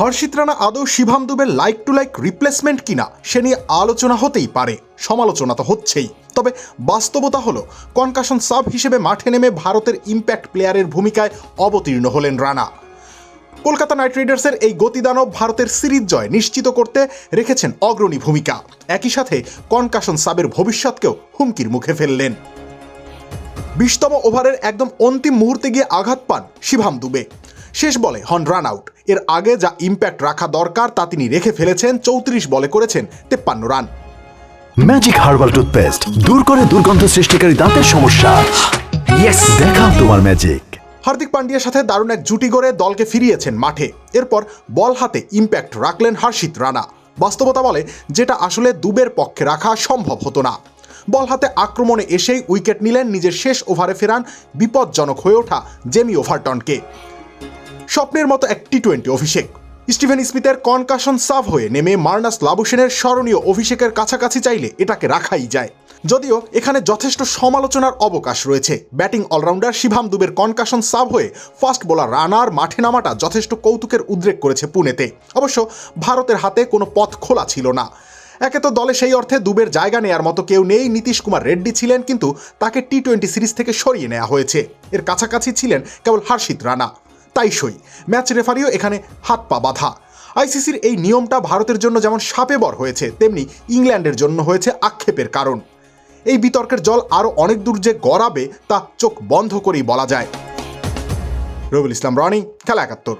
হর্ষিত রানা আদৌ শিভাম দুবের like to like replacement কিনা, সে নিয়ে আলোচনা হতেই পারে, সমালোচনা তো হচ্ছেই। তবে বাস্তবতা হলো কনকাশন সাব হিসেবে মাঠে নেমে ভারতের ইম্প্যাক্ট প্লেয়ারের ভূমিকায় অবতীর্ণ হলেন রানা। কলকাতা নাইট রাইডার্সের এই গতিদানব ভারতের সিরিজ জয় নিশ্চিত করতে রেখেছেন অগ্রণী ভূমিকা। একই সাথে কনকাশন সাবের ভবিষ্যৎকেও হুমকির মুখে ফেললেন। বিশতম ওভারের একদম অন্তিম মুহূর্তে গিয়ে আঘাত পান শিভাম দুবে। শেষ বলে হন রান আউট এর আগে যা ইম্প্যাক্ট রাখা দরকার তা তিনি রেখে ফেলেছেন চৌত্রিশ বলে করেছেন তেপ্পান্ন রান। ম্যাজিক হার্বাল টুথপেস্ট দূর করে দুর্গন্ধ সৃষ্টিকারী দাঁতের সমস্যা। দেখাও তোমার ম্যাজিক হার্দিক পান্ডিয়ার সাথে দারুণ এক জুটি গড়ে দলকে ফিরিয়েছেন মাঠে। এরপর বল হাতে ইম্প্যাক্ট রাখলেন হর্ষিত রানা। বাস্তবতা বলে যেটা আসলে দুবের পক্ষে রাখা সম্ভব হতো না। বল হাতে আক্রমণে এসেই উইকেট নিলেন নিজের শেষ ওভারে ফেরান বিপজ্জনক হয়ে ওঠা জেমি ওভারটনকে। স্বপ্নের মতো এক টি টোয়েন্টি অভিষেক। স্টিভেন স্মিথের কনকাশন সাফ হয়ে নেমে মার্নাস লাবুসেনের স্মরণীয় অভিষেকের কাছাকাছি চাইলে এটাকে রাখাই যায়। যদিও এখানে যথেষ্ট সমালোচনার অবকাশ রয়েছে। ব্যাটিং অলরাউন্ডার শিভাম দুবের কনকাশন সাব হয়ে ফাস্ট বোলার রানার মাঠে নামাটা যথেষ্ট কৌতুকের উদ্রেক করেছে পুনেতে। অবশ্য ভারতের হাতে কোনো পথ খোলা ছিল না। একে তো দলে সেই অর্থে দুবের জায়গা নেয়ার মতো কেউ নেই। নীতিশ কুমার রেড্ডি ছিলেন, কিন্তু তাকে টি টোয়েন্টি সিরিজ থেকে সরিয়ে নেওয়া হয়েছে। এর কাছাকাছি ছিলেন কেবল হার্ষিত রানা। তাই সই ম্যাচ রেফারিও এখানে হাত পা বাধা। আইসিসির এই নিয়মটা ভারতের জন্য যেমন সাপেবর হয়েছে, তেমনি ইংল্যান্ডের জন্য হয়েছে আক্ষেপের কারণ। এই বিতর্কের জল আরও অনেক দূর যে গড়াবে তা চোখ বন্ধ করেই বলা যায়। রবিউল ইসলাম রনি, খেলা একাত্তর।